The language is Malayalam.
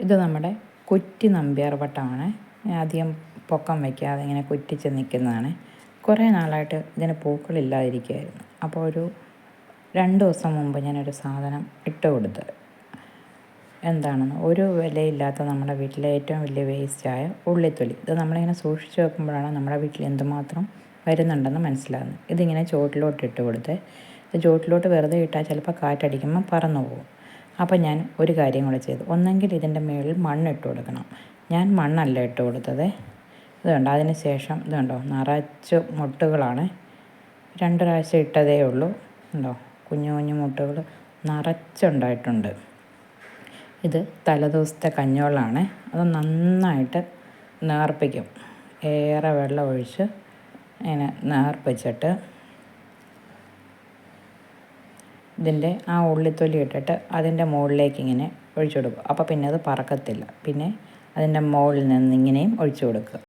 ഇത് നമ്മുടെ കുറ്റി നമ്പ്യാർ വട്ടമാണ്. അധികം പൊക്കം വയ്ക്കാതെ ഇങ്ങനെ കുറ്റിച്ച് നിൽക്കുന്നതാണ്. കുറേ നാളായിട്ട് ഇതിന് പൂക്കളില്ലാതിരിക്കുമായിരുന്നു അപ്പോൾ ഒരു രണ്ട് ദിവസം മുമ്പ് ഞാനൊരു സാധനം ഇട്ട് കൊടുത്ത്. എന്താണെന്ന് ഒരു വിലയില്ലാത്ത നമ്മുടെ വീട്ടിലെ ഏറ്റവും വലിയ വേസ്റ്റായ ഉള്ളിത്തൊലി. ഇത് നമ്മളിങ്ങനെ സൂക്ഷിച്ച് വെക്കുമ്പോഴാണ് നമ്മുടെ വീട്ടിൽ എന്തുമാത്രം വരുന്നുണ്ടെന്ന് മനസ്സിലാകുന്നത്. ഇതിങ്ങനെ ചോട്ടിലോട്ട് ഇട്ട് കൊടുത്ത്. ഇത് ചോട്ടിലോട്ട് വെറുതെ ഇട്ടാൽ ചിലപ്പോൾ കാറ്റടിക്കുമ്പോൾ പറന്നു പോകും. അപ്പോൾ ഞാൻ ഒരു കാര്യം കൂടെ ചെയ്തു. ഒന്നെങ്കിൽ ഇതിന്റെ മുകളിൽ മണ്ണിട്ട് കൊടുക്കണം. ഞാൻ മണ്ണല്ല ഇട്ട് കൊടുത്തത്. ഇത് കണ്ടോ? അതിന് ശേഷം ഇത് കണ്ടോ? നിറച്ച് മുട്ടുകളാണ്. രണ്ട് പ്രാവശ്യം ഇട്ടതേ ഉള്ളൂ. ഉണ്ടോ കുഞ്ഞു കുഞ്ഞു മുട്ടുകൾ നിറച്ചുണ്ടായിട്ടുണ്ട്. ഇത് തലേദിവസത്തെ കഞ്ഞോളാണ്. അത് നന്നായിട്ട് നേർപ്പിക്കും. ഏറെ വെള്ളം ഒഴിച്ച് ഇങ്ങനെ നേർപ്പിച്ചിട്ട് ഇതിന്റെ ആ ഉള്ളിത്തൊലി ഇട്ടിട്ട് അതിന്റെ മുകളിലേക്ക് ഇങ്ങനെ ഒഴിച്ചു കൊടുക്കും അപ്പോൾ പിന്നെ അത് പറക്കത്തില്ല. പിന്നെ അതിന്റെ മുകളിൽ നിന്ന് ഇങ്ങനെയും ഒഴിച്ചു കൊടുക്കുക.